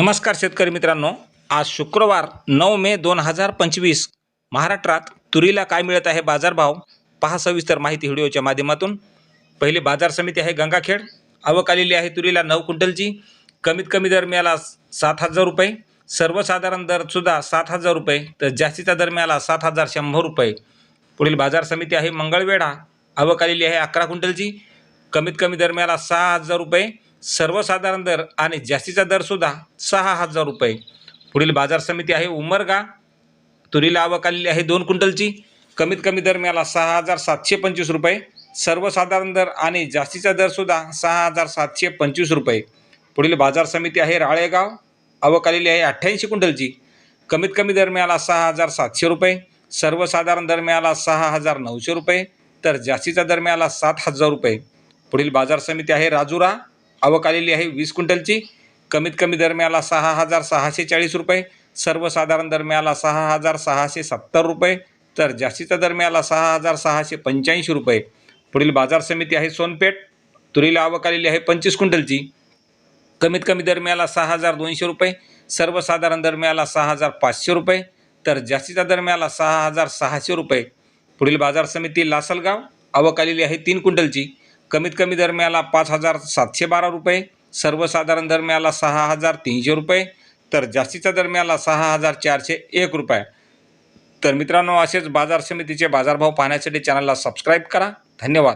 नमस्कार शेतकरी मित्रांनो. आज शुक्रवार नऊ मे दोन हजार पंचवीस. महाराष्ट्रात तुरीला काय मिळत आहे बाजारभाव? पहा सविस्तर माहिती व्हिडिओच्या माध्यमातून. पहिली बाजार समिती आहे गंगाखेड. आवक आलेली आहे तुरीला नऊ क्विंटलची. कमीत कमी दर मिळाला सात हजार रुपये. सर्वसाधारण दरसुद्धा सात हजार रुपये. तर जास्तीचा दर मिळाला सात हजार शंभर रुपये. पुढील बाजार समिती आहे मंगळवेढा. आवक आलेली आहे अकरा क्विंटलची. कमीत कमी दर मिळाला सहा हजार रुपये. सर्वसाधारण दर आणि जास्तीचा दरसुद्धा सहा हजार रुपये. पुढील बाजार समिती आहे उमरगा. तुरीला आवक आलेली आहे दोन क्विंटलची. कमीत कमी दर मिळाला सहा हजार सातशे पंचवीस रुपये. सर्वसाधारण दर आणि जास्तीचा दरसुद्धा सहा हजार सातशे पंचवीस रुपये. पुढील बाजार समिती आहे राळेगाव. आवक आलेली आहे अठ्ठ्याऐंशी क्विंटलची. कमीत कमी दर मिळाला सहा हजार सातशे रुपये. सर्वसाधारण दर मिळाला सहा हजार नऊशे रुपये. तर जास्तीचा दर मिळाला सात हजार रुपये. पुढील बाजार समिती आहे राजुरा. आवक आलेली आहे वीस क्विंटलची. कमीत कमी दर मिळाला सहा हजार सहाशे चाळीस रुपये सर्वसाधारण दर मिळाला सहा हजार सहाशे सत्तर रुपये तर जास्तीचा दर मिळाला सहा हजार सहाशे पंच्याऐंशी रुपये. पुढील बाजार समिती आहे सोनपेठ तुरीला आवक आलेली आहे पंचवीस क्विंटलची. कमीत कमी दर मिळाला सहा हजार दोनशे रुपये सर्वसाधारण दर मिळाला सहा हजार पाचशे रुपये तर जास्तीचा दर मिळाला सहा हजार सहाशे रुपये. पुढील बाजार समिती लासलगाव आवक आलेली आहे तीन क्विंटलची. कमीत कमी दर मिळाला पाच हजार सातशे बारा रुपये सर्वसाधारण दर मिळाला सहा हजार तीनशे रुपये तर जास्तीचा दर मिळाला सहा हजार चारशे एक रुपये. तर मित्रांनो असेच बाजार समितीचे बाजारभाव पाहण्यासाठी चॅनलला सबस्क्राईब करा. धन्यवाद.